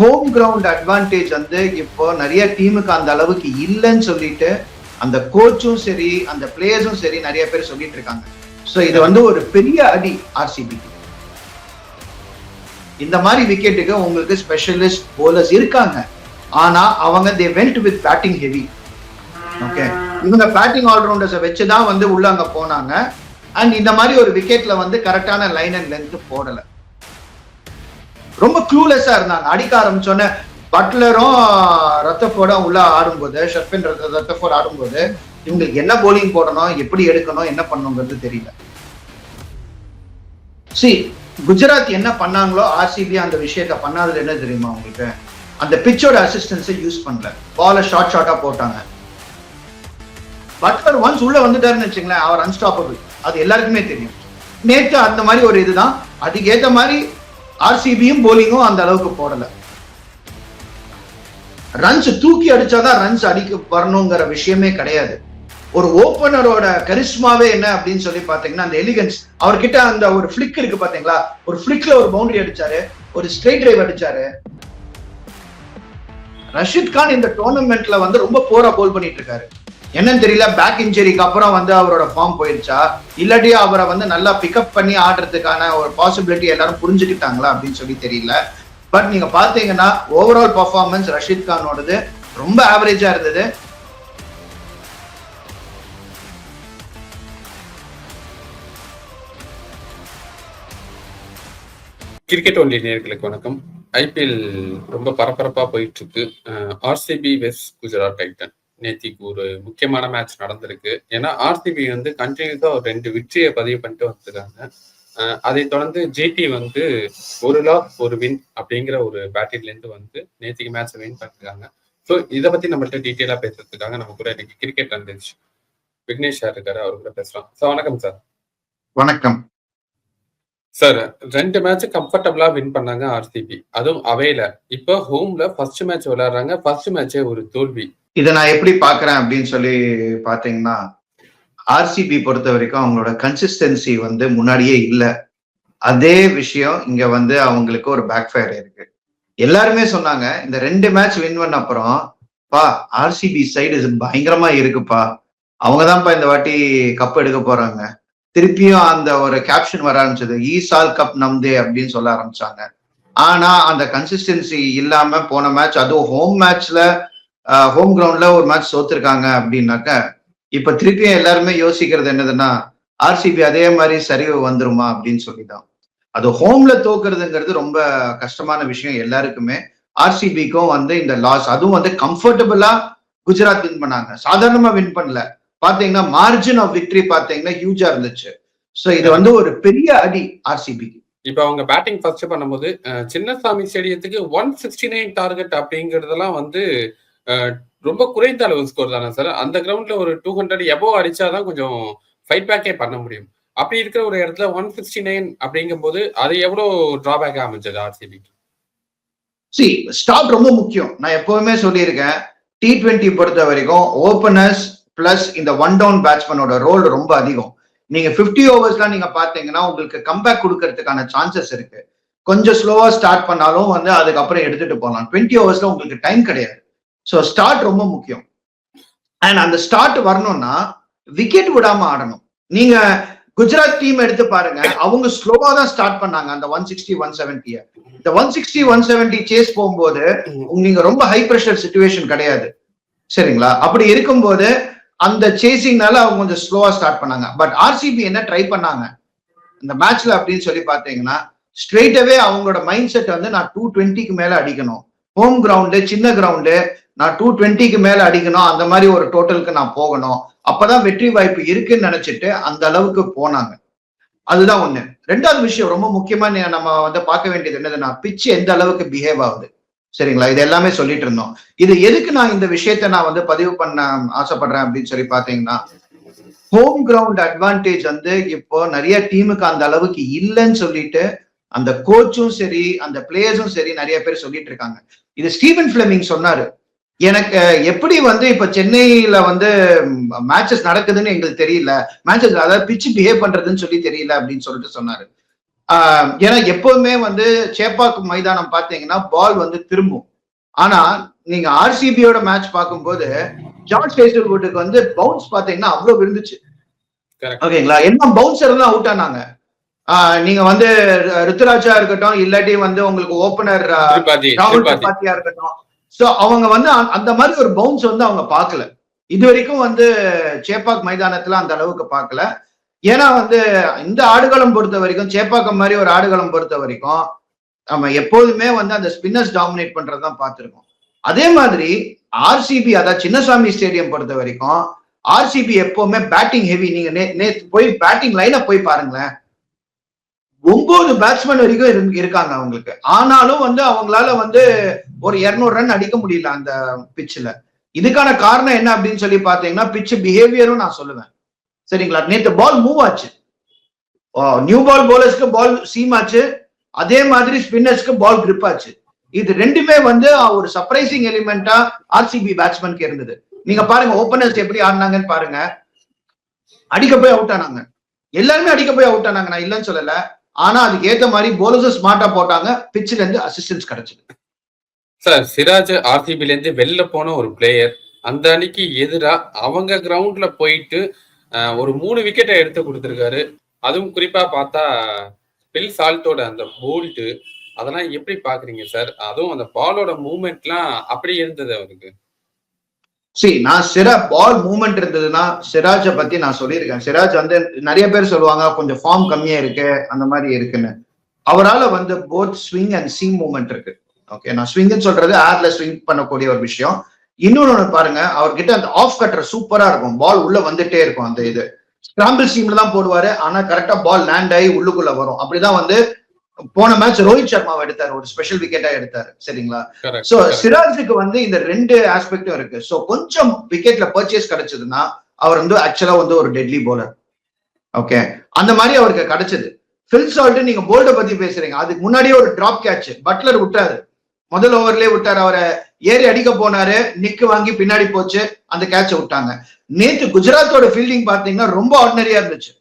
Home ground advantage வந்து இப்போ நிறைய டீமுக்கு அந்த அளவுக்கு இல்லைன்னு சொல்லிட்டு அந்த கோச்சும் சரி அந்த பிளேயர்ஸும் சரி நிறைய பேர் சொல்லிட்டு இருக்காங்க. ஸோ இது வந்து ஒரு பெரிய அடி ஆர்சிபிக்கு இந்த மாதிரி விக்கெட்டுக்கு உங்களுக்கு ஸ்பெஷலிஸ்ட் போலர்ஸ் இருக்காங்க. ஆனா அவங்க they went with batting heavy okay இவங்க பேட்டிங் ஆல்ரவுண்டர்ஸை வச்சு தான் வந்து உள்ள அங்க போனாங்க. அண்ட் இந்த மாதிரி ஒரு விக்கெட்ல வந்து கரெக்டான லைன் அண்ட் லென்த் போடலை. ரொம்ப க்ளூலெஸ்ஸா இருந்தாங்க. அடிக்க ஆரம்பிச்சோன்னே பட்லரும் ரத்தஃபோர்டும் உள்ள ஆடும்போது ஷர்பின் ரத்தஃபோர்ட் ஆடும்போது இவங்களுக்கு என்ன போலிங் போடணும் எப்படி எடுக்கணும் என்ன பண்ணணுங்கிறது தெரியல. சி குஜராத் என்ன பண்ணாங்களோ ஆர்சிபி அந்த விஷயத்த பண்ணாதது என்ன தெரியுமா உங்களுக்கு? அந்த பிச்சோட அசிஸ்டன்ஸை யூஸ் பண்ணல. பால ஷார்ட் ஷார்ட்டா போட்டாங்க. பட்லர் ஒன்ஸ் உள்ள வந்துட்டாருன்னு வச்சுங்களேன் அவர் அன்ஸ்டாப்பபிள் அது எல்லாருக்குமே தெரியும். நேற்று அந்த மாதிரி ஒரு இதுதான். அதுக்கேற்ற மாதிரி ஆர்சிபியும் போலிங்கும் அந்த அளவுக்கு போடல. ரன்ஸ் தூக்கி அடிச்சாதான் ரன்ஸ் அடிக்க வரணுங்கிற விஷயமே கிடையாது. ஒரு ஓப்பனரோட கரிஸ்மாவே என்ன அப்படின்னு சொல்லி பாத்தீங்கன்னா அந்த எலிகன்ஸ் அவர்கிட்ட அந்த ஒரு ஃபிளிக் இருக்கு பாத்தீங்களா ஒரு ஃபிளிக்ல ஒரு பவுண்டரி அடிச்சாரு ஒரு ஸ்ட்ரைட் டிரைவ் அடிச்சாரு. ரஷித் கான் இந்த டோர்னமெண்ட்ல வந்து ரொம்ப போரா போல் பண்ணிட்டு இருக்காரு. என்னன்னு தெரியல பேக் இன்ஜரிக்கு அப்புறம் வந்து அவரோட ஃபார்ம் போயிருச்சா? இல்லாட்டி அவரை வந்து நல்லா பிக்கப் பண்ணி ஆடுறதுக்கான ஒரு பாசிபிலிட்டி எல்லாரும் புரிஞ்சுக்கிட்டாங்களா அப்படின்னு சொல்லி தெரியல. பட் நீங்க பாத்தீங்கன்னா ஓவரால் பர்ஃபார்மன்ஸ் ரஷீத் கானோடது ரொம்ப ஆவரேஜா இருந்தது. கிரிக்கெட் ஒன்லி நேர்களுக்கு வணக்கம். ஐபிஎல் ரொம்ப பரபரப்பா போயிட்டு இருக்கு. ஆர்சிபி வெஸ்ட் குஜராத் டைட்டன் நேத்திக்கு ஒரு முக்கியமான மேட்ச் நடந்திருக்கு. ஏன்னா ஆர்சிபி வந்து கண்டினியூஸா ஒரு ரெண்டு வெற்றியை பதிவு பண்ணிட்டு வந்துருக்காங்க. அதை தொடர்ந்து ஜேடி வந்து ஒரு லாக் ஒரு வின் அப்படிங்கிற ஒரு பேட்டிங்ல இருந்து வந்து நேத்திக்கு மேட்ச் வின் பண்ணிருக்காங்க. ஸோ இதை பத்தி நம்மள்ட்ட டீட்டெயிலா பேசுறதுக்காக நம்ம கூட இன்னைக்கு கிரிக்கெட் வந்துச்சு விக்னேஷ் சார் இருக்காரு அவர் கூட பேசலாம். சார் வணக்கம் சார் வணக்கம். சார் ரெண்டு மேட்ச் கம்ஃபர்டபுளா வின் பண்ணாங்க ஆர்சிபி அதுவும் அவையில. இப்போ ஹோம்ல ஃபர்ஸ்ட் மேட்ச் விளையாடுறாங்க. ஃபர்ஸ்ட் மேட்சே ஒரு தோல்வி. இதை நான் எப்படி பாக்குறேன் அப்படின்னு சொல்லி பாத்தீங்கன்னா ஆர்சிபி பொறுத்த வரைக்கும் அவங்களோட கன்சிஸ்டன்சி வந்து முன்னாடியே இல்லை. அதே விஷயம் இங்க வந்து அவங்களுக்கு ஒரு பேக் ஃபயர் இருக்கு. எல்லாருமே சொன்னாங்க இந்த ரெண்டு மேட்ச் வின் பண்ண அப்புறம் பா ஆர்சிபி சைடு பயங்கரமா இருக்குப்பா. அவங்க தான்ப்பா இந்த வாட்டி கப் எடுக்க போறாங்க. திருப்பியும் அந்த ஒரு கேப்ஷன் வர ஆரம்பிச்சது ஈசால் கப் நம்தே அப்படின்னு சொல்ல ஆரம்பிச்சாங்க. ஆனா அந்த கன்சிஸ்டன்சி இல்லாம போன மேட்ச் அதுவும் ஹோம் மேட்ச்ல ஹோம் கிரவுண்ட்ல ஒரு மேட்ச் தோத்துருக்காங்க அப்படின்னாக்க இப்ப திருப்பியும் எல்லாருமே யோசிக்கிறது என்னதுன்னா ஆர்சிபி அதே மாதிரி சரிவு வந்துருமா அப்படின்னு சொல்லிதான். அது ஹோம்ல தோக்குறதுங்கிறது ரொம்ப கஷ்டமான விஷயம் எல்லாருக்குமே. ஆர்சிபிக்கும் வந்து இந்த லாஸ் அதுவும் வந்து கம்ஃபர்டபுளா குஜராத் வின் பண்ணாங்க. சாதாரணமா வின் பண்ணல. பாத்தீங்கன்னா மார்ஜின் ஆஃப் விக்டரி பாத்தீங்கன்னா ஹியூஜா இருந்துச்சு. சோ இது வந்து ஒரு பெரிய அடி ஆர்சிபிக்கு இப்ப அவங்க பேட்டிங் ஃபர்ஸ்ட் பண்ணும்போது சின்னசாமி ஸ்டேடியத்துக்கு ஒன் சிக்ஸ்டி நைன் டார்கெட் அப்படிங்கறதெல்லாம் வந்து ரொம்ப குறைந்த அளவு ஸ்கோர் தானே சார் அந்த கிரவுண்ட்ல ஒரு டூ ஹண்ட்ரட் எபோ அடிச்சாதான் கொஞ்சம் ஃபைட் பேக்கே பண்ண முடியும். அப்படி இருக்கிற ஒரு இடத்துல ஒன் சிக்ஸ்டி நைன் அப்படிங்கும் போது அது எவ்வளவு டிராபேக் அமைஞ்சது ஆர்சிபி சி ஸ்டாப் ரொம்ப முக்கியம். நான் எப்பவுமே சொல்லியிருக்கேன் டி ட்வெண்ட்டி பொறுத்த வரைக்கும் ஓபனர்ஸ் பிளஸ் இந்த ஒன் டவுன் பேட்ஸ்மேனோட ரோல் ரொம்ப அதிகம். நீங்க பிப்டி ஓவர்ஸ்லாம் நீங்க பாத்தீங்கன்னா உங்களுக்கு கம்பேக் கொடுக்கறதுக்கான சான்சஸ் இருக்கு. கொஞ்சம் ஸ்லோவா ஸ்டார்ட் பண்ணாலும் வந்து அதுக்கப்புறம் எடுத்துட்டு போகலாம். டுவெண்ட்டி ஓவர்ஸ்ல உங்களுக்கு டைம் கிடையாது. ஸோ ஸ்டார்ட் ரொம்ப முக்கியம். அண்ட் அந்த ஸ்டார்ட் வரணும்னா விக்கெட் விடாம ஆடணும். நீங்க குஜராத் டீம் எடுத்து பாருங்க அவங்க ஸ்லோவா தான் ஸ்டார்ட் பண்ணாங்க அந்த ஒன் சிக்ஸ்டி ஒன் செவன்டிய இந்த one sixty one seventy chase போகும்போது நீங்க ரொம்ப ஹை ப்ரெஷர் சுச்சுவேஷன் கிடையாது. சரிங்களா? அப்படி இருக்கும்போது அந்த சேசிங்னால அவங்க கொஞ்சம் ஸ்லோவா ஸ்டார்ட் பண்ணாங்க. பட் ஆர்சிபி என்ன ட்ரை பண்ணாங்க? இந்த மேட்ச்ல அப்படின்னு சொல்லி பாத்தீங்கன்னா ஸ்ட்ரெயிட்டவே அவங்களோட மைண்ட் செட் வந்து நான் டூ டுவெண்ட்டிக்கு மேல அடிக்கணும். ஹோம் கிரவுண்டு சின்ன கிரவுண்டு நான் டூ டுவெண்ட்டிக்கு மேல அடிக்கணும் அந்த மாதிரி ஒரு டோட்டலுக்கு நான் போகணும். அப்பதான் வெற்றி வாய்ப்பு இருக்குன்னு நினைச்சிட்டு அந்த அளவுக்கு போனாங்க. அதுதான் ஒண்ணு. ரெண்டாவது விஷயம் ரொம்ப முக்கியமா நம்ம வந்து பார்க்க வேண்டியது என்னதுன்னா பிச்சு எந்த அளவுக்கு பிஹேவ் ஆகுது. சரிங்களா? இது எல்லாமே சொல்லிட்டு இருந்தோம். இது எதுக்கு நான் இந்த விஷயத்த நான் வந்து பதிவு பண்ண ஆசைப்படுறேன் அப்படின்னு சொல்லி பாத்தீங்கன்னா ஹோம் கிரவுண்ட் அட்வான்டேஜ் வந்து இப்போ நிறைய டீமுக்கு அந்த அளவுக்கு இல்லைன்னு சொல்லிட்டு அந்த கோச்சும் சரி அந்த பிளேயர்ஸும் சரி நிறைய பேர் சொல்லிட்டு இருக்காங்க. இது ஸ்டீவன் பிளமிங் சொன்னாரு. எனக்கு எப்படி வந்து இப்ப சென்னையில வந்து மேட்சஸ் நடக்குதுன்னு எங்களுக்கு தெரியல. மேட்சஸ் அதாவது பிச்சு பிஹேவ் பண்றதுன்னு சொல்லி தெரியல அப்படின்னு சொல்லிட்டு சொன்னாரு. ஆஹ் ஏன்னா எப்போதுமே வந்து சேப்பாக்கு மைதானம் பாத்தீங்கன்னா பால் வந்து திரும்பும். ஆனா நீங்க ஆர்சிபியோட மேட்ச் பார்க்கும்போது ஜார்ஜ் ஹேசல்வுட்டுக்கு வந்து பவுன்ஸ் பாத்தீங்கன்னா அவ்வளவு இருந்துச்சு. ஓகேங்களா என்ன பவுன்சர் தான் அவுட் ஆனாங்க. ஆஹ் நீங்க வந்து ருத்துராஜா இருக்கட்டும் இல்லாட்டி வந்து உங்களுக்கு ஓபனர் இருக்கட்டும் சோ அவங்க வந்து அந்த- அந்த மாதிரி ஒரு பவுன்ஸ் வந்து அவங்க பார்க்கல. இது வரைக்கும் வந்து சேப்பாக் மைதானத்துல அந்த அளவுக்கு பார்க்கல. ஏன்னா வந்து இந்த ஆடுகளம் பொறுத்த வரைக்கும் சேப்பாக்கம் மாதிரி ஒரு ஆடுகளம் பொறுத்த வரைக்கும் நம்ம எப்போதுமே வந்து அந்த ஸ்பின்னர்ஸ் டாமினேட் பண்றதுதான் பார்த்துருக்கோம். அதே மாதிரி ஆர்சிபி அதாவது சின்னசாமி ஸ்டேடியம் பொறுத்த வரைக்கும் ஆர்சிபி எப்பவுமே பேட்டிங் ஹெவி நீங்க நே- நேத்து போய் பேட்டிங் லைனை போய் பாருங்களேன். ஒன்பது பேட்ஸ்மேன் வரைக்கும் இரு- இருக்காங்க அவங்களுக்கு. ஆனாலும் வந்து அவங்களால வந்து ஒரு 200 ரன் அடிக்க முடியல அந்த பிச்சில் இதுக்கான காரணம் என்ன அப்படின்னு சொல்லி பாத்தீங்கன்னா பிச்சு பிஹேவியரும் நான் சொல்லுவேன். சரிங்களா? நேற்று பால் மூவ் ஆச்சு. நியூ பால் போலர்ஸ்க்கு பால் சீம் ஆச்சு. அதே மாதிரி ஸ்பின்னர்ஸ்க்கு பால் கிரிப் ஆச்சு. இது ரெண்டுமே வந்து ஒரு சர்ப்ரைசிங் எலிமெண்டா ஆர்சிபி பேட்ஸ்மேனுக்கு இருந்தது. நீங்க பாருங்க ஓப்பனர்ஸ் எப்படி ஆடினாங்கன்னு பாருங்க. அடிக்க போய் அவுட் ஆனாங்க. எல்லாருமே அடிக்க போய் அவுட் ஆனாங்க. நான் இல்லைன்னு சொல்லல. ஆனா அதுக்கு ஏத்த மாதிரி போலர்ஸ் ஸ்மார்ட்டா போட்டாங்க. பிச்சில இருந்து அசிஸ்டன்ஸ் கிடைச்சது. சார் சிராஜ் ஆர்சிபில இருந்து வெளில போன ஒரு பிளேயர் அந்த அணிக்கு எதிரா அவங்க கிரவுண்ட்ல போயிட்டு ஒரு மூணு விக்கெட்டை எடுத்து கொடுத்துருக்காரு. அதுவும் குறிப்பா பார்த்தா பில் சால்ட்டோட அந்த போல்ட்டு அதெல்லாம் எப்படி பாக்குறீங்க சார்? அதுவும் அந்த பாலோட மூவ்மெண்ட்லாம் அப்படி இருந்தது அவருக்கு. சி நான் சிரா பால் மூமெண்ட் இருந்ததுன்னா சிராஜை பத்தி நான் சொல்லியிருக்கேன். சிராஜ் வந்து நிறைய பேர் சொல்லுவாங்க கொஞ்சம் ஃபார்ம் கம்மியா இருக்கு அந்த மாதிரி இருக்குன்னு. அவரால வந்து both swing and seam movement இருக்கு. ஓகே நான் ஸ்விங்னு சொல்றது ஏர்ல ஸ்விங் பண்ணக்கூடிய ஒரு விஷயம். இன்னொன்னு பாருங்க அவர்கிட்ட அந்த ஆஃப் கட்டர் சூப்பரா இருக்கும். பால் உள்ள வந்துட்டே இருக்கும் அந்த இது. ஸ்கிராம்பிள் சீம்ல தான் போடுவாரு ஆனா கரெக்டா பால் லேண்ட் ஆகி உள்ளுக்குள்ள வரும். அப்படிதான் வந்து போன மேட்ச் ரோஹித் சர்மாவை எடுத்தாரு ஒரு ஸ்பெஷல் விக்கெட்டா எடுத்தாரு சரிங்களா? சோ. சிராஜுக்கு வந்து இந்த ரெண்டு ஆஸ்பெக்டும் இருக்கு. சோ கொஞ்சம் விக்கெட்ல பர்ச்சேஸ் கிடைச்சதுன்னா அவர் வந்து ஆக்சுவலா வந்து ஒரு டெட்லி bowler. ஓகே அந்த மாதிரி அவருக்கு கிடைச்சது. ஃபில் சால்ட் நீங்க போல்ட பத்தி பேசுறீங்க. அதுக்கு முன்னாடியே ஒரு டிராப் கேட்ச் பட்லர் விட்டாரு. முதல் ஓவர்லயே விட்டாரு அவரை. ஏறி அடிக்க போனாரு. நிக்கு வாங்கி பின்னாடி போச்சு. அந்த கேட்ச விட்டாங்க. நேத்து குஜராத்தோட ஃபீல்டிங் பாத்தீங்கன்னா ரொம்ப ஆர்டினரியா இருந்துச்சு.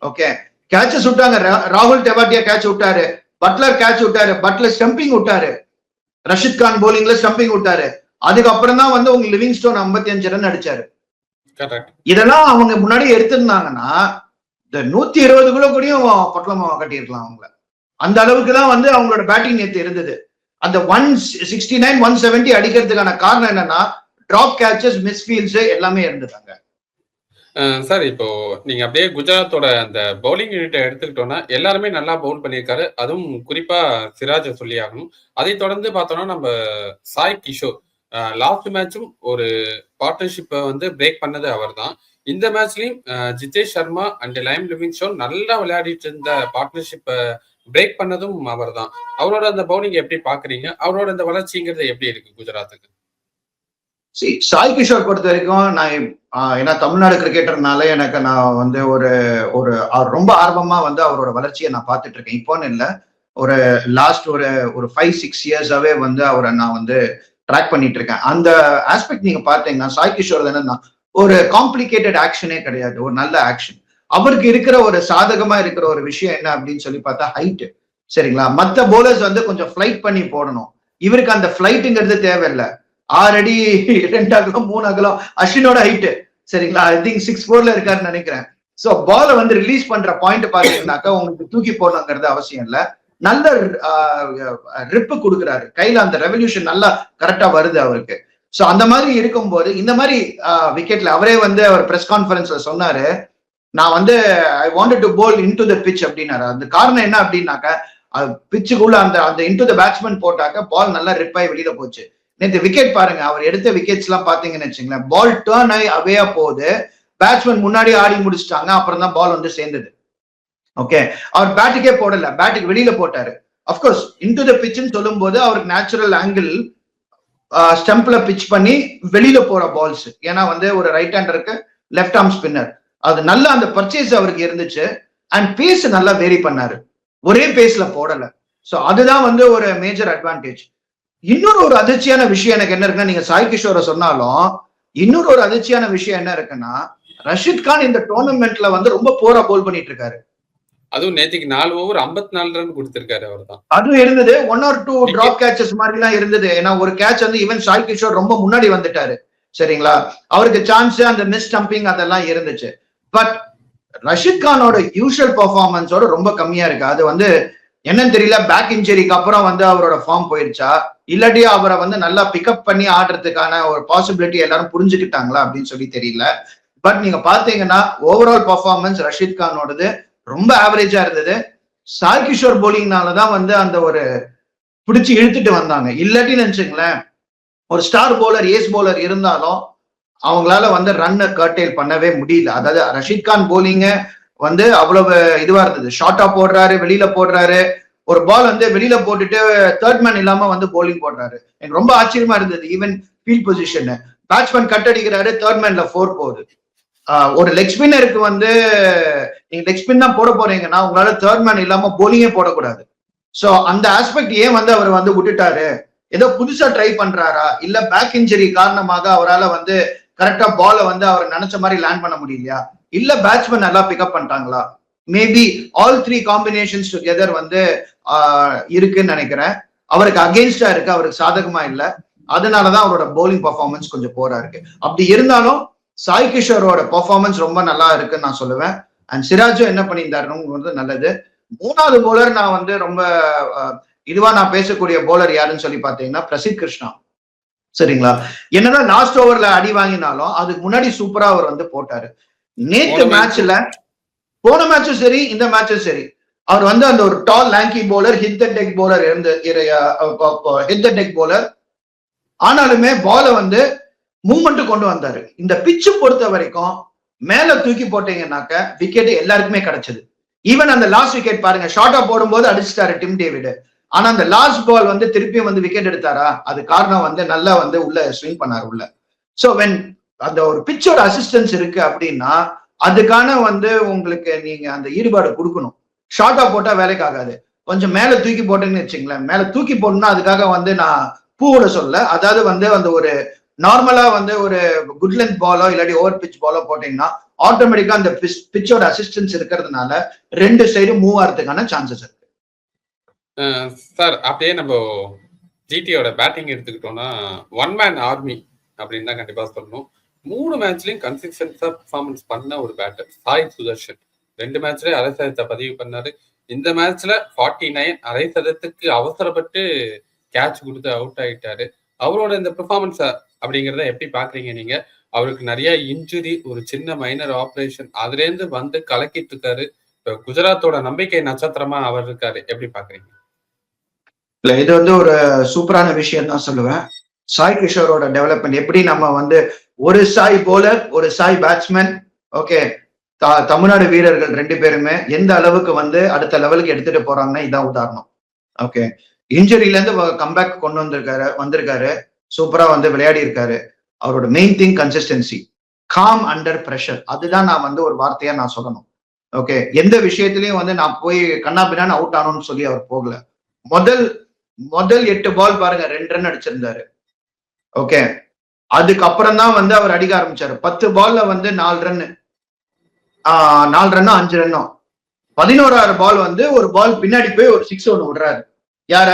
ஓகே கேட்சஸ் விட்டாங்க ரா- ராகுல் டெவாட்டியா கேட்ச் விட்டாரு. பட்லர் கேட்ச் விட்டாரு. பட்லர் ஸ்டம்பிங் விட்டாரு. ரஷித் கான் போலிங்ல ஸ்டம்பிங் விட்டாரு. அதுக்கப்புறம் தான் வந்து உங்க லிவிங் ஸ்டோன் ஐம்பத்தி அஞ்சு ரன் அடிச்சாரு. இதெல்லாம் அவங்க முன்னாடி எடுத்திருந்தாங்கன்னா இந்த நூத்தி இருபதுக்குள்ள கூடயும் பொட்டலமா கட்டியிருக்கலாம் அவங்கள. அந்த அளவுக்கு தான் வந்து அவங்களோட பேட்டிங் நேத்து இருந்தது. அந்த one sixty nine one seventy அடிக்கிறதுக்கான காரணம் என்னன்னா டிராப் கேச்சஸ் மிஸ்ஃபீல்ட்ஸ் எல்லாமே இருந்ததாங்க. சார் இப்போ நீங்க அப்படியே குஜராத்தோட அந்த பவுலிங் யூனிட்டை எடுத்துக்கிட்டோம்னா எல்லாருமே நல்லா பவுல் பண்ணியிருக்காரு. அதுவும் குறிப்பா சிராஜை சொல்லி ஆகணும். அதை தொடர்ந்து பார்த்தோம்னா நம்ம சாய் கிஷோர் லாஸ்ட் மேட்சும் ஒரு பார்ட்னர்ஷிப்பை வந்து பிரேக் பண்ணது அவர்தான். இந்த மேட்ச்லயும் Jitesh Sharma and Liam Livingstone நல்லா விளையாடிட்டு இருந்த பார்ட்னர்ஷிப்பை பிரேக் பண்ணதும் அவர் தான் அவரோட அந்த பவுலிங் எப்படி பாக்குறீங்க? அவரோட அந்த வளர்ச்சிங்கிறது எப்படி இருக்கு குஜராத்துக்கு? சாய் கிஷோர் பொறுத்த வரைக்கும் நான் ஏன்னா தமிழ்நாடு கிரிக்கெட்டர்னால எனக்கு நான் வந்து ஒரு ஒரு ரொம்ப ஆர்வமா வந்து அவரோட வளர்ச்சியை நான் பார்த்துட்டு இருக்கேன். இப்போன்னு இல்லை ஒரு லாஸ்ட் ஒரு ஒரு ஃபைவ் சிக்ஸ் இயர்ஸாவே வந்து அவரை நான் வந்து ட்ராக் பண்ணிட்டு இருக்கேன். அந்த ஆஸ்பெக்ட் நீங்க பார்த்தீங்கன்னா சாய் கிஷோர் என்னன்னா ஒரு காம்ப்ளிகேட்டட் ஆக்ஷனே கிடையாது ஒரு நல்ல ஆக்ஷன் அவருக்கு இருக்கிற ஒரு சாதகமா இருக்கிற ஒரு விஷயம் என்ன அப்படின்னு சொல்லி பார்த்தா ஹைட் சரிங்களா? மற்ற போலர்ஸ் வந்து கொஞ்சம் ஃபிளைட் பண்ணி போடணும். இவருக்கு அந்த ஃபிளைட்டுங்கிறது தேவையில்லை. ஆறு அடி ரெண்டு அகலம் மூணு அகலம். அஸ்வினோட ஹைட்டு சரிங்களா? ஐ திங்க் சிக்ஸ் ஃபோர்ல இருக்காருன்னு நினைக்கிறேன். சோ பாலை வந்து ரிலீஸ் பண்ற பாயிண்ட் பாத்தீங்கன்னாக்கா உங்களுக்கு தூக்கி போடணுங்கிறது அவசியம் இல்ல. நல்ல ரிப்பு கொடுக்குறாரு. கையில அந்த ரெவல்யூஷன் நல்லா கரெக்டா வருது அவருக்கு. சோ அந்த மாதிரி இருக்கும்போது இந்த மாதிரி விக்கெட்ல அவரே வந்து அவர் பிரஸ் கான்ஃபரன்ஸ்ல சொன்னாரு. நான் வந்து I wanted to bowl into the pitch அப்படின்னாரு. அந்த காரணம் என்ன அப்படின்னாக்கா பிச்சுக்குள்ள அந்த அந்த இன்டு த பேட்ஸ்மேன் போட்டாக்க பால் நல்லா ரிப்பாய் வெளியில போச்சு. நேற்று விக்கெட் பாருங்க அவர் எடுத்த விக்கெட்ஸ் எல்லாம் பாத்தீங்கன்னு வச்சுங்களேன் பால் டேர்ன் ஆகி அவேயா போகுது. பேட்ஸ்மேன் முன்னாடி ஆடி முடிச்சிட்டாங்க அப்புறம் தான் பால் வந்து சேர்ந்தது. ஓகே அவர் பேட்டுக்கே போடல பேட்டுக்கு வெளியில போட்டாரு. அப்கோர்ஸ் இன்டு த பிச்சுன்னு சொல்லும் போது அவருக்கு நேச்சுரல் ஆங்கிள் ஸ்டம்ப்ல பிச் பண்ணி வெளியில போற பால்ஸ் ஏன்னா வந்து ஒரு ரைட் ஹேண்டருக்கு லெஃப்ட் ஆர்ம் ஸ்பின்னர் அது நல்ல அந்த பர்ச்சேஸ் அவருக்கு இருந்துச்சு. அண்ட் பேஸ் நல்லா வேரி பண்ணாரு. ஒரே பேஸ்ல போடல. சோ அதுதான் வந்து ஒரு மேஜர் அட்வான்டேஜ் இன்னொரு ஒரு அதிர்ச்சியான விஷயம் எனக்கு என்ன இருக்குன்னா நீங்க சாய் கிஷோரை சொன்னாலும் இன்னொரு ஒரு அதிர்ச்சியான விஷயம் என்ன இருக்குன்னா ரஷித் கான் இந்த டோர்னமெண்ட்ல வந்து ரொம்ப போரா போல் பண்ணிட்டு இருக்காரு அதுவும் நேத்திக்கு நாலு ஓவர் ஐம்பத்தி நாலு ரன் கொடுத்திருக்காரு அவர் தான் அதுவும் இருந்தது. One or two drop catches மாதிரி எல்லாம் இருந்தது. ஏன்னா ஒரு கேட்ச் வந்து ஈவன் சாய் கிஷோர் ரொம்ப முன்னாடி வந்துட்டாரு. சரிங்களா? அவருக்கு சான்ஸ் அந்த மிஸ் ஸ்டம்பிங் அதெல்லாம் இருந்துச்சு. பட் ரஷித் கானோட யூஷுவல் பெர்ஃபார்மன்ஸோட ரொம்ப கம்மியா இருக்கு. அது வந்து என்னன்னு தெரியல பேக் இன்ஜுரிக்கு அப்புறம் வந்து அவரோட ஃபார்ம் போயிடுச்சா இல்லாட்டி அவரை வந்து நல்லா பிக்கப் பண்ணி ஆடுறதுக்கான ஒரு பாசிபிலிட்டி எல்லாரும் புரிஞ்சுக்கிட்டாங்களா அப்படின்னு சொல்லி தெரியல. பட் நீங்க பாத்தீங்கன்னா ஓவரால் பர்ஃபார்மன்ஸ் ரஷித் கானோடது ரொம்ப ஆவரேஜா இருந்தது. சாய் கிஷோர் போலிங்னால தான் வந்து அந்த ஒரு பிடிச்சி இழுத்துட்டு வந்தாங்க. இல்லாட்டி நினைச்சுங்களேன் ஒரு ஸ்டார் போலர் ஏஸ் போலர் இருந்தாலும் அவங்களால வந்து ரன்னை கர்டெயில் பண்ணவே முடியல. அதாவது ரஷீத் கான் போலிங்க வந்து அவ்வளவு இதுவா இருந்தது. ஷார்ட்டா போடுறாரு வெளியில போடுறாரு. ஒரு பால் வந்து வெளியில போட்டுட்டு தேர்ட் மேன் இல்லாம வந்து போலிங் போடுறாரு. எனக்கு ரொம்ப ஆச்சரியமா இருந்தது even field position batsman cut அடிக்கிறாரு தேர்ட் மேன்ல ஃபோர் போகுது. ஒரு லெக் ஸ்பின்னருக்கு வந்து நீங்க லெக் ஸ்பின் தான் போட போறீங்கன்னா உங்களால தேர்ட் மேன் இல்லாம போலிங்கே போடக்கூடாது. சோ அந்த ஆஸ்பெக்ட் ஏன் வந்து அவர் வந்து விட்டுட்டாரு? ஏதோ புதுசா ட்ரை பண்றாரா? இல்ல பேக் இன்ஜரி காரணமாக அவரால் வந்து கரெக்டா பால வந்து அவர் நினைச்ச மாதிரி லேண்ட் பண்ண முடியலையா? இல்ல பேட்ஸ்மேன் நல்லா பிக்கப் பண்ணிட்டாங்களா? Maybe all three combinations together வந்து ஆஹ் இருக்குன்னு நினைக்கிறேன். அவருக்கு அகெயின்ஸ்டா இருக்கு அவருக்கு சாதகமா இல்ல. அதனாலதான் அவரோட பவுலிங் பர்ஃபார்மன்ஸ் கொஞ்சம் போரா இருக்கு. அப்படி இருந்தாலும் சாய் கிஷோரோட பர்ஃபார்மன்ஸ் ரொம்ப நல்லா இருக்குன்னு நான் சொல்லுவேன். அண்ட் சிராஜும் என்ன பண்ணியிருந்தாருன்னு வந்து நல்லது. மூணாவது போலர் நான் வந்து ரொம்ப இதுவா நான் பேசக்கூடிய போலர் யாருன்னு சொல்லி பாத்தீங்கன்னா பிரசித் கிருஷ்ணா. சரிங்களா? என்னன்னா லாஸ்ட் ஓவர்ல அடி வாங்கினாலும் அதுக்கு முன்னாடி சூப்பரா அவர் வந்து போட்டாரு. நேத்து match- மேட்ச்ல போன மேட்சும் சரி இந்த மேட்சும் சரி. அவர் வந்து அந்த ஒரு tall lanky bowler hit the deck bowler இருந்து ஹிட் த டெக் போலர் ஆனாலுமே பால வந்து மூவ்மெண்ட் கொண்டு வந்தாரு. இந்த பிச்சு பொறுத்த வரைக்கும் மேல தூக்கி போட்டீங்கன்னாக்க விக்கெட் எல்லாருக்குமே கிடைச்சது. ஈவன் அந்த லாஸ்ட் விக்கெட் பாருங்க ஷார்ட்டா போடும்போது அடிச்சிட்டாரு டிம் டேவிட். ஆனா அந்த லாஸ்ட் பால் வந்து திருப்பியும் வந்து விக்கெட் எடுத்தாரா? அது காரணம் வந்து நல்லா வந்து உள்ள ஸ்விங் பண்ணாரு உள்ள. சோ வென் அந்த ஒரு பிச்சோட அசிஸ்டன்ஸ் இருக்கு அப்படின்னா அதுக்கான வந்து உங்களுக்கு நீங்க அந்த ஈடுபாடு கொடுக்கணும். ஷார்ட்டா போட்டா வேலைக்கு ஆகாது. கொஞ்சம் மேல தூக்கி போட்டேன்னு வச்சுங்களேன். மேல தூக்கி போடணும்னா அதுக்காக வந்து நான் பூவோட சொல்ல அதாவது வந்து அந்த ஒரு நார்மலா வந்து ஒரு குட் லென்த் பாலோ இல்லாட்டி ஓவர் பிச் பாலோ போட்டீங்கன்னா ஆட்டோமேட்டிக்கா அந்த பிச்சோட அசிஸ்டன்ஸ் இருக்கிறதுனால ரெண்டு சைடும் மூவ் ஆகிறதுக்கான சான்சஸ் இருக்கு. சார் அப்படியே நம்ம ஜிடியோட பேட்டிங் எடுத்துக்கிட்டோம்னா ஒன் மேன் ஆர்மி அப்படின்னு தான் கண்டிப்பா சொல்லணும். மூணு மேட்ச்லயும் கன்சிஸ்டன்ஸா பெர்ஃபார்மன்ஸ் பண்ண ஒரு பேட்டர் சாய் சுதர்ஷன். ரெண்டு மேட்ச்லயும் அரை சதத்தை பதிவு பண்ணாரு. இந்த மேட்ச்ல ஃபார்ட்டி நைன் அரை சதத்துக்கு அவசரப்பட்டு கேட்ச் கொடுத்து அவுட் ஆயிட்டாரு. அவரோட இந்த பெர்ஃபார்மன்ஸ் அப்படிங்கிறத எப்படி பாக்குறீங்க நீங்க? அவருக்கு நிறைய இன்ஜுரி ஒரு சின்ன மைனர் ஆபரேஷன் அதுல இருந்து வந்து கலக்கிட்டு இருக்காரு. இப்ப குஜராத்தோட நம்பிக்கை நட்சத்திரமா அவர் இருக்காரு. எப்படி பாக்குறீங்க? இல்ல இது வந்து ஒரு சூப்பரான விஷயம் தான் சொல்லுவேன். சாய் கிஷோரோட டெவலப்மெண்ட் எப்படி நம்ம வந்து ஒரு சாய் போலர் ஒரு சாய் பேட்ஸ்மேன் ஓகே தமிழ்நாடு வீரர்கள் ரெண்டு பேருமே எந்த அளவுக்கு வந்து அடுத்த லெவலுக்கு எடுத்துட்டு போறாங்கன்னா இதான் உதாரணம். ஓகே இன்ஜுரியில இருந்து கம்பேக் கொண்டு வந்திருக்காரு வந்திருக்காரு. சூப்பரா வந்து விளையாடி இருக்காரு. அவரோட main thing consistency calm under pressure அதுதான் நான் வந்து ஒரு வார்த்தையா நான் சொல்லணும். ஓகே எந்த விஷயத்திலையும் வந்து நான் போய் கண்ணா பின்னான்னு அவுட் ஆனோம்னு சொல்லி அவர் போகல. முதல் முதல் எட்டு பால் பாருங்க ரெண்டு ரன் அடிச்சிருந்தாரு. ஓகே அதுக்கப்புறம் தான் வந்து அவர் அடிக்க ஆரம்பிச்சாரு. பத்து பால்ல வந்து நாலு ரன்னு நாலு ரன்னோ அஞ்சு ரன்னோ பதினோராறு பால் வந்து ஒரு பால் பின்னாடி போய் ஒரு சிக்ஸ் ஒன்று விடுறாரு. யார?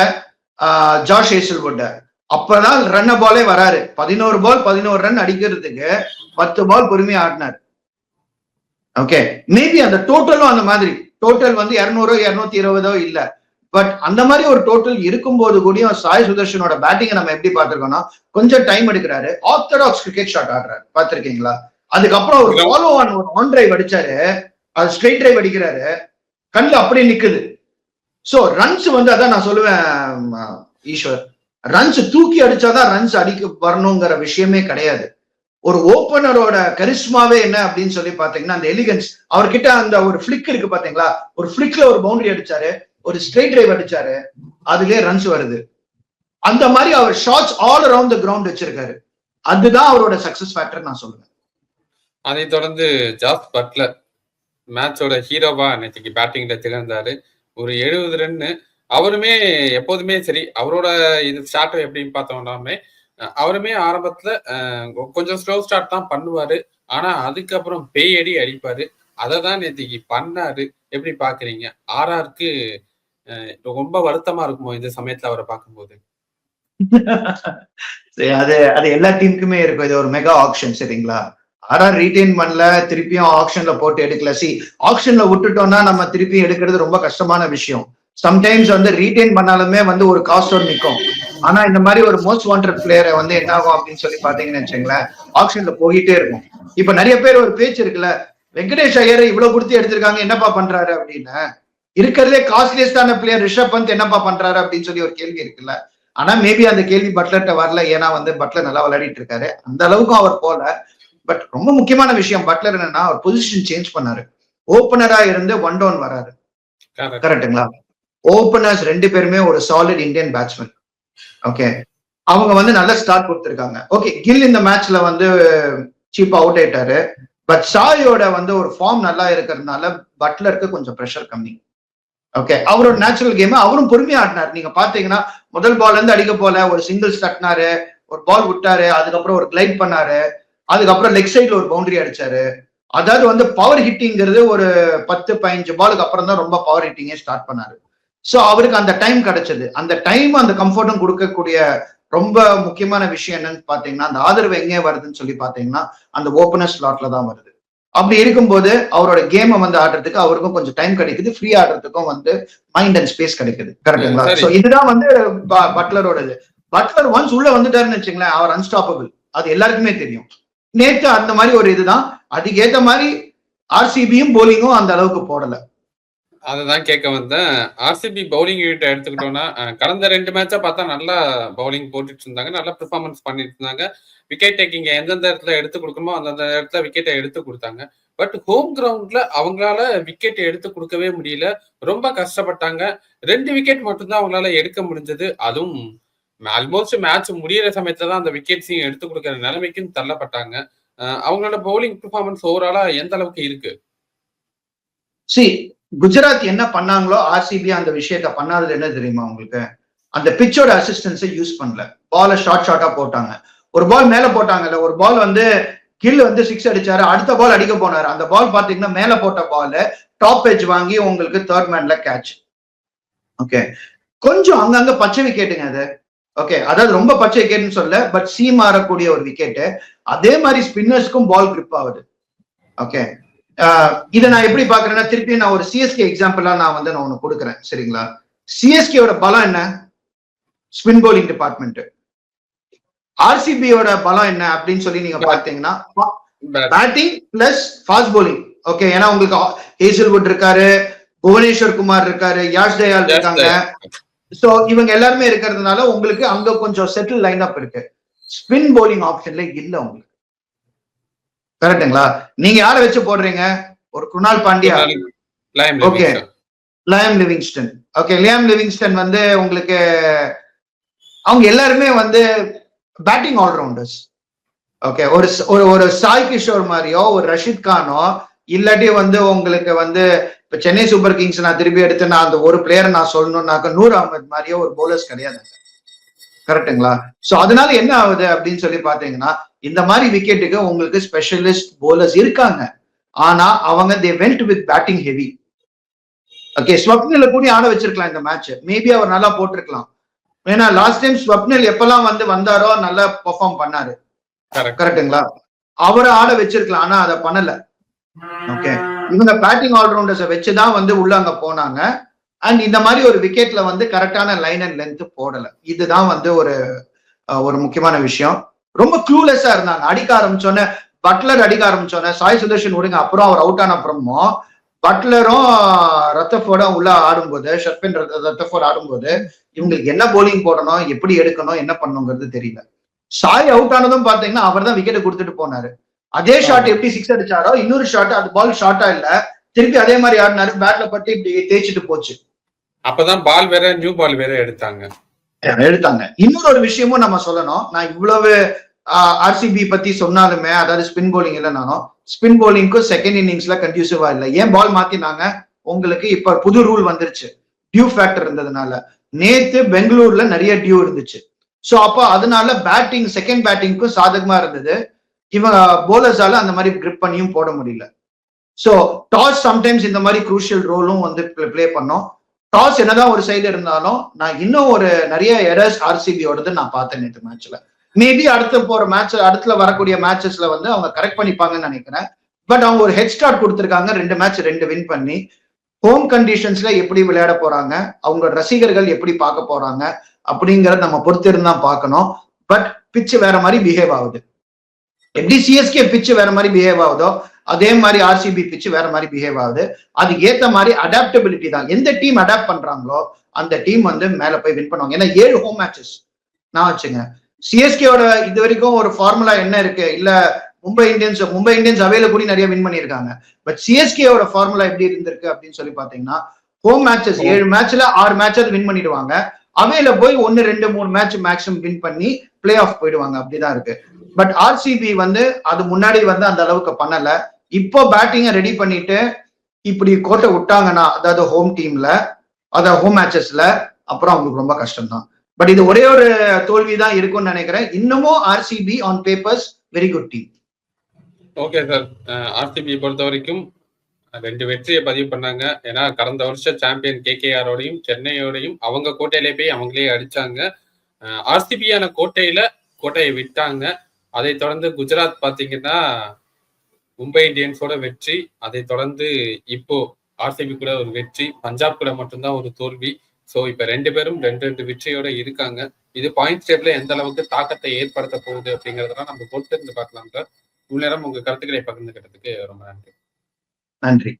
ஜார்ஜ் ஜாஷ் ஏசல்வுட்ட அப்பதான் ரன்ன பாலே வராரு. பதினோரு பால் பதினோரு ரன் அடிக்கிறதுக்கு பத்து பால் பொறுமையா ஆடினார். ஓகே மேபி அந்த டோட்டலும் அந்த மாதிரி. டோட்டல் வந்து இருநூறோ இருநூத்தி இருபதோ இல்லை. பட் அந்த மாதிரி ஒரு டோட்டல் இருக்கும்போது கூடயும் சாய் சுதர்ஷனோட பேட்டிங்கை நம்ம எப்படி பார்த்திருக்கோம்னா கொஞ்சம் டைம் எடுக்கிறாரு. ஆர்த்தடாக்ஸ் கிரிக்கெட் ஷாட் ஆடுறாரு. பார்த்திருக்கீங்களா? அதுக்கப்புறம் ஒரு ஃபாலோ ஆன் ஒரு ஆன் டிரைவ் அடிச்சாரு. அது ஸ்ட்ரெயிட் டிரைவ் அடிக்கிறாரு. கண்ணில் அப்படியே நிக்குது. சோ ரன்ஸ் வந்து அதான் நான் சொல்லுவேன் ஈஸ்வர். ரன்ஸ் தூக்கி அடிச்சாதான் ரன்ஸ் அடிக்க வரணுங்கிற விஷயமே கிடையாது. ஒரு ஓப்பனரோட கரிஸ்மாவே என்ன அப்படின்னு சொல்லி பாத்தீங்கன்னா அந்த எலிகன்ஸ் அவர்கிட்ட அந்த ஒரு ஃபிளிக் இருக்கு பாத்தீங்களா ஒரு ஃபிளிக்ல ஒரு பவுண்டரி அடிச்சாரு. ஒரு ஸ்ட்ரெயிட் டிரைவ் அடிச்சாரு அதுலயே ரன்ஸ் வருது. அந்த மாதிரி அவர் shots all around the ground வச்சிருக்காரு. அதுதான் அவரோட சக்சஸ் ஃபேக்டர் நான் சொல்லுவேன் அதைத் தொடர்ந்து ஜாஸ் பட்லர் மேட்சோட ஹீரோவா நேற்றுக்கு பேட்டிங்ல திகழ்ந்தாரு. ஒரு எழுபது ரன்னு அவருமே எப்போதுமே சரி அவரோட இது ஸ்டார்ட் எப்படின்னு பார்த்தோம்னாமே அவருமே ஆரம்பத்துல கொஞ்சம் ஸ்லோ ஸ்டார்ட் தான் பண்ணுவாரு. ஆனா அதுக்கப்புறம் பேய் அடி அடிப்பாரு. அதை தான் நேற்றுக்கு பண்ணாரு. எப்படி பாக்குறீங்க ஆர்ஆர்க்கு ரொம்ப வருத்தமா இருக்குமோ இந்த சமயத்துல அவரை பார்க்கும்போது? சரி, அது அது எல்லா டீமுக்குமே இருக்கும். இது ஒரு மெகா ஆக்ஷன் சரிங்களா? ஆர்ஆர் ரீடைன் பண்ணல திருப்பியும் ஆக்ஷன்ல போட்டு எடுக்கல. சி ஆக்ஷன்ல விட்டுட்டோம்னா நம்ம திருப்பி எடுக்கிறது ரொம்ப கஷ்டமான விஷயம். சம்டைம்ஸ் வந்து ரீடைன் பண்ணாலுமே வந்து ஒரு காஸ்டோட நிற்கும் ஆனா இந்த மாதிரி ஒரு மோஸ்ட் வாண்டட் பிளேயரை வந்து என்ன ஆகும் அப்படின்னு சொல்லி பாத்தீங்கன்னு வச்சுங்களேன் ஆக்ஷன்ல போயிட்டே இருக்கும். இப்ப நிறைய பேர் ஒரு பேச்சு இருக்குல்ல வெங்கடேஷ் ஐயர் இவ்வளவு கொடுத்து எடுத்திருக்காங்க என்னப்பா பண்றாரு? அப்படின்னு. இருக்கிறதே காஸ்ட்லியஸ்டான பிளேயர் ரிஷப் பந்த் என்னப்பா பண்றாரு அப்படின்னு சொல்லி ஒரு கேள்வி இருக்குல்ல. ஆனா மேபி அந்த கேள்வி பட்லர்ட்ட வரல. ஏன்னா வந்து பட்லர் நல்லா விளையாடிட்டு இருக்காரு. அந்த அளவுக்கும் அவர் போல. பட் ரொம்ப முக்கியமான விஷயம் பட்லர் என்னன்னா அவர் பொசிஷன் சேஞ்ச் பண்ணாரு. ஓப்பனரா இருந்து ஒன் டவுன் வராரு. கரெக்ட்டுங்களா ஓப்பனர்ஸ் ரெண்டு பேருமே ஒரு சாலிட் இந்தியன் பேட்ஸ்மேன் ஓகே அவங்க வந்து நல்ல ஸ்டார்ட் கொடுத்திருக்காங்க. ஓகே கில் இந்த மேட்ச்ல வந்து சீப் அவுட் ஆயிட்டாரு. பட் சாயோட வந்து ஒரு ஃபார்ம் நல்லா இருக்கிறதுனால பட்லருக்கு கொஞ்சம் ப்ரெஷர் கம்மி. ஓகே அவரோட நேச்சுரல் கேம் அவரும் பொறுமையா ஆடினார். நீங்க பாத்தீங்கன்னா முதல் பால்ல இருந்து அடிக்க போல ஒரு சிங்கிள்ஸ் தட்டினாரு ஒரு பால் விட்டாரு அதுக்கப்புறம் ஒரு கிளைட் பண்ணாரு அதுக்கப்புறம் லெக் சைட்ல ஒரு பவுண்டரி அடிச்சாரு. அதாவது வந்து பவர் ஹிட்டிங்கிறது ஒரு பத்து பதினஞ்சு பாலுக்கு அப்புறம் தான் ரொம்ப பவர் ஹிட்டிங்கே ஸ்டார்ட் பண்ணாரு. ஸோ அவருக்கு அந்த டைம் கிடைச்சது. அந்த டைம் அந்த கம்ஃபர்ட்டும் கொடுக்கக்கூடிய ரொம்ப முக்கியமான விஷயம் என்னன்னு பாத்தீங்கன்னா அந்த ஆதரவு எங்கே வருதுன்னு சொல்லி பாத்தீங்கன்னா அந்த ஓப்பனர் ஸ்லாட்ல தான் வருது. அப்படி இருக்கும்போது அவரோட கேமை வந்து ஆடுறதுக்கு அவருக்கும் கொஞ்சம் டைம் கிடைக்குது. ஃப்ரீ ஆடுறதுக்கும் வந்து மைண்ட் அண்ட் ஸ்பேஸ் கிடைக்குது. கரெக்டுங்களா. சோ இதுதான் வந்து ப- பட்லரோடது. பட்லர் ஒன்ஸ் உள்ள வந்துட்டாருன்னு வச்சுங்களேன் அவர் அன்ஸ்டாப்பபிள் அது எல்லாருக்குமே தெரியும். நேத்து அந்த மாதிரி ஒரு இதுதான். அதுக்கேத்த மாதிரி ஆர்சிபியும் போலிங்கும் அந்த அளவுக்கு போடல. அததான் கேட்க வந்தேன். ஆர்சிபி பவுலிங் யூனிட் எடுத்துக்கிட்டோம்னா கடந்த ரெண்டு மேட்சா பார்த்தா நல்லா பவுலிங் போட்டுட்டு இருந்தாங்க நல்லா பெர்ஃபார்மன்ஸ் பண்ணிட்டு இருந்தாங்க விக்கெட் டேக்கிங் எந்தெந்த இடத்துல எடுத்து கொடுக்கணுமோ அந்தந்த இடத்துல விக்கெட்டை எடுத்து கொடுத்தாங்க. பட் ஹோம் கிரவுண்ட்ல அவங்களால விக்கெட் எடுத்து கொடுக்கவே முடியல. ரொம்ப கஷ்டப்பட்டாங்க. ரெண்டு விக்கெட் மட்டும்தான் அவங்களால எடுக்க முடிஞ்சது. அதுவும் ஆல்மோஸ்ட் மேட்ச் முடியிற சமயத்துல தான் அந்த விக்கெட்ஸையும் எடுத்து கொடுக்கற நிலைமைக்கும் தள்ளப்பட்டாங்க. அவங்களோட பவுலிங் பெர்ஃபார்மன்ஸ் ஓவராலா எந்த அளவுக்கு இருக்கு? சி குஜராத் என்ன பண்ணாங்களோ ஆர்சிபி அந்த விஷயத்த பண்ணாதது என்ன தெரியுமா உங்களுக்கு? அந்த பிச்சோட அசிஸ்டன்ஸை யூஸ் பண்ணல. பாலை ஷார்ட் ஷார்ட்டா போட்டாங்க. ஒரு பால் மேல போட்டாங்கல்ல ஒரு பால் வந்து கில் வந்து சிக்ஸ் அடிச்சாரு அடுத்த பால் அடிக்க போனாரு. அந்த பால் பாத்தீங்கன்னா மேல போட்ட பால் டாப் எஜ் வாங்கி உங்களுக்கு தேர்ட் மேன்ல கேட்ச் ஓகே கொஞ்சம் அங்கங்க பச்சை விக்கெட்டுங்க அது. ஓகே அதாவது ரொம்ப பச்சை விக்கெட்னு சொல்ல பட் சீ மாறக்கூடிய ஒரு விக்கெட்டு அதே மாதிரி ஸ்பின்னர்ஸ்க்கும் பால் கிரிப் ஆகுது. ஓகே இதை நான் எப்படி பாக்குறேன்னா திருப்பி நான் ஒரு சிஎஸ்கே எக்ஸாம்பிளா நான் வந்து நான் ஒண்ணு கொடுக்குறேன். சரிங்களா? சிஎஸ்கேவோட பலம் என்ன? ஸ்பின் bowling டிபார்ட்மெண்ட் ஆர்சிபியோட பலம் என்ன அப்படின்னு சொல்லி நீங்க பாத்தீங்கன்னா batting plus fast bowling. Okay ஏன்னா உங்களுக்கு ஹேசல்வுட் இருக்காரு புவனேஸ்வர் குமார் இருக்காரு யாஷ் தயால் இருக்காங்க. சோ இவங்க எல்லாருமே இருக்கிறதுனால உங்களுக்கு அங்க கொஞ்சம் செட்டில் லைன் அப் இருக்கு. ஸ்பின் bowling ஆப்ஷன்ல இல்ல உங்களுக்கு. கரெக்ட்டுங்களா நீங்க யாரை வச்சு போடுறீங்க? ஒரு Krunal Pandya. Livingston. Liam Livingstone. Okay Liam Livingstone வந்து உங்களுக்கு அவங்க எல்லாருமே வந்து பேட்டிங் ஆல்ரவுண்டர்ஸ் ஓகே ஒரு ஒரு ஒரு சாய் கிஷோர் மாதிரியோ ஒரு ரஷித் கானோ இல்லாட்டி வந்து உங்களுக்கு வந்து இப்ப சென்னை சூப்பர் கிங்ஸ் நான் திருப்பி எடுத்து நான் அந்த ஒரு பிளேயரை நான் சொல்லணும்னாக்க நூர் அகமது மாதிரியோ ஒரு bowlers கிடையாது கரெக்ட்டுங்களா சோ அதனால என்ன ஆகுது அப்படின்னு சொல்லி பாத்தீங்கன்னா இந்த மாதிரி விக்கெட்டுக்கு உங்களுக்கு ஸ்பெஷலிஸ்ட் bowlers இருக்காங்க. ஆனா அவங்க they went with batting heavy okay ஸ்வப்னில கூட ஆட வச்சிருக்கலாம் இந்த மேட்ச் மேபி அவர் நல்லா போட்டிருக்கலாம். ஏன்னா லாஸ்ட் டைம் ஸ்வப்னில் எப்பெல்லாம் வந்து வந்தாரோ நல்லா பெர்ஃபார்ம் பண்ணாரு. கரெக்ட்டுங்களா அவரை ஆட வச்சிருக்கலாம் ஆனா அதை பண்ணல. ஓகே இவங்க பேட்டிங் ஆல்ரவுண்டர்ஸை வச்சுதான் வந்து உள்ள அங்க போனாங்க. அண்ட் இந்த மாதிரி ஒரு விக்கெட்ல வந்து கரெக்டான லைன் அண்ட் லென்த் போடல. இதுதான் வந்து ஒரு ஒரு முக்கியமான விஷயம். ரொம்ப க்ளூலெஸ்ஸா இருந்தாங்க. அடிக்க ஆரம்பிச்சோன்னே பட்லர் அடிக்க ஆரம்பிச்சோன்னே சாய் சுதர்ஷன் விடுங்க அப்புறம் அவர் அவுட் ஆன அப்புறமும் பட்லரும் ரத்தஃபோர்டும் உள்ள ஆடும்போது ஷர்பின் ரத்தஃபோர்ட் ஆடும்போது இவங்களுக்கு என்ன bowling போடணும் எப்படி எடுக்கணும் என்ன பண்ணணுங்கிறது தெரியல. சாய் அவுட் ஆனதும் பாத்தீங்கன்னா அவர் தான் விக்கெட் கொடுத்துட்டு போனாரு. அதே ஷாட் எப்படி சிக்ஸ் அடிச்சாரோ இன்னொரு ஷாட் அது பால் ஷார்ட்டா இல்ல திருப்பி அதே மாதிரி ஆடினாரு பேட்ல பட்டு இப்படி தேய்ச்சிட்டு போச்சு. அப்பதான் பால் வேற நியூ பால் வேற எடுத்தாங்க. எடுத்தாங்க. இன்னொரு ஒரு விஷயமும் நம்ம சொல்லணும். நான் இவ்வளவு ஆர்சிபி பத்தி சொன்னாலுமே அதாவது ஸ்பின் போலிங் இல்லைனாலும் ஸ்பின் போலிங்க்கும் செகண்ட் இன்னிங்ஸ்ல கன்ஃபியூசிவா இல்லை. ஏன் பால் மாத்தினாங்க? உங்களுக்கு இப்ப புது ரூல் வந்துருச்சு. டியூ ஃபேக்டர் இருந்ததுனால. நேத்து பெங்களூர்ல நிறைய டியூ இருந்துச்சு. ஸோ அப்போ அதனால பேட்டிங் செகண்ட் பேட்டிங்க்கும் சாதகமா இருந்தது. இவங்க போலர்ஸால அந்த மாதிரி கிரிப் பண்ணியும் போட முடியல. ஸோ டாஸ் சம்டைம்ஸ் இந்த மாதிரி குரூஷியல் ரோலும் வந்து ப்ளே பண்ணோம். டாஸ் என்னதான் ஒரு சைடு இருந்தாலும் நான் இன்னும் ஒரு நிறைய எரர்ஸ் ஆர்சிபியோடது நான் பார்த்தேன் நேற்று மேட்ச்ல மேபி அடுத்து போற மேட்ச் அடுத்துல வரக்கூடிய மேட்சஸ்ல வந்து அவங்க கரெக்ட் பண்ணிப்பாங்கன்னு நினைக்கிறேன். பட் அவங்க ஒரு ஹெட் ஸ்டார்ட் கொடுத்துருக்காங்க ரெண்டு மேட்ச் ரெண்டு வின் பண்ணி. ஹோம் கண்டிஷன்ஸ்ல எப்படி விளையாட போறாங்க அவங்களோட ரசிகர்கள் எப்படி பார்க்க போறாங்க அப்படிங்கறத நம்ம பொறுத்திருந்தா பார்க்கணும். பட் பிச்சு வேற மாதிரி பிஹேவ் ஆகுது. எப்படி சிஎஸ்கே பிச்சு வேற மாதிரி பிஹேவ் ஆகுதோ அதே மாதிரி ஆர்சிபி பிச்சு வேற மாதிரி பிஹேவ் ஆகுது. அதுக்கு ஏத்த மாதிரி அடாப்டபிலிட்டி தான். எந்த டீம் அடாப்ட் பண்றாங்களோ அந்த டீம் வந்து மேல போய் வின் பண்ணுவாங்க. ஏன்னா ஏழு ஹோம் மேட்சஸ் நான் வச்சுங்க. சிஎஸ்கேயோட இது வரைக்கும் ஒரு ஃபார்முலா என்ன இருக்கு? இல்ல மும்பை இந்தியன்ஸ் மும்பை இந்தியன்ஸ் அவையில கூட நிறைய வின் பண்ணியிருக்காங்க. பட் சிஎஸ்கேவோட ஃபார்முலா எப்படி இருந்திருக்கு அப்படின்னு சொல்லி பாத்தீங்கன்னா ஹோம் மேட்சஸ் ஏழு மேட்ச்ல ஆறு மேட்சாவது வின் பண்ணிடுவாங்க. அவையில போய் ஒன்னு ரெண்டு மூணு மேட்ச் மேக்ஸிமம் வின் பண்ணி பிளே ஆஃப் போயிடுவாங்க. அப்படிதான் இருக்கு. பட் ஆர்சிபி வந்து அது முன்னாடி வந்து அந்த அளவுக்கு பண்ணல. இப்போ பேட்டிங்கை ரெடி பண்ணிட்டு இப்படி கோட்டை விட்டாங்கன்னா அதாவது ஹோம் டீம்ல அதாவது ஹோம் மேட்சஸ்ல அப்புறம் அவங்களுக்கு ரொம்ப கஷ்டம் தான் பட் இது ஒரே ஒரு தோல்வி தான் இருக்கும்னு நினைக்கிறேன். இன்னமும் RCB on papers very good team okay sir RCB பொறுத்த வரைக்கும் ரெண்டு வெற்றியை பதிவு பண்ணாங்க. ஏன்னா கடந்த வருஷம் சாம்பியன் கேகேஆரோடையும் சென்னையோடையும் அவங்க கோட்டையிலே போய் அவங்களே அடிச்சாங்க. ஆர்சிபியான கோட்டையில கோட்டையை விட்டாங்க. அதை தொடர்ந்து குஜராத் பாத்தீங்கன்னா மும்பை இந்தியன்ஸோட வெற்றி அதை தொடர்ந்து இப்போ ஆர்சிபி கூட ஒரு வெற்றி பஞ்சாப் கூட மட்டும்தான் ஒரு தோல்வி. ஸோ இப்ப ரெண்டு பேரும் ரெண்டு ரெண்டு வெற்றியோட இருக்காங்க. இது பாயிண்ட் டேபிள்ல எந்த அளவுக்கு தாக்கத்தை ஏற்படுத்த போகுது அப்படிங்கறதெல்லாம் நம்ம பொறுத்திருந்து பார்க்கலாம் சார். இவ்வளவு நேரம் உங்க கருத்துக்களை பகிர்ந்துக்கிறதுக்கு ரொம்ப நன்றி. நன்றி.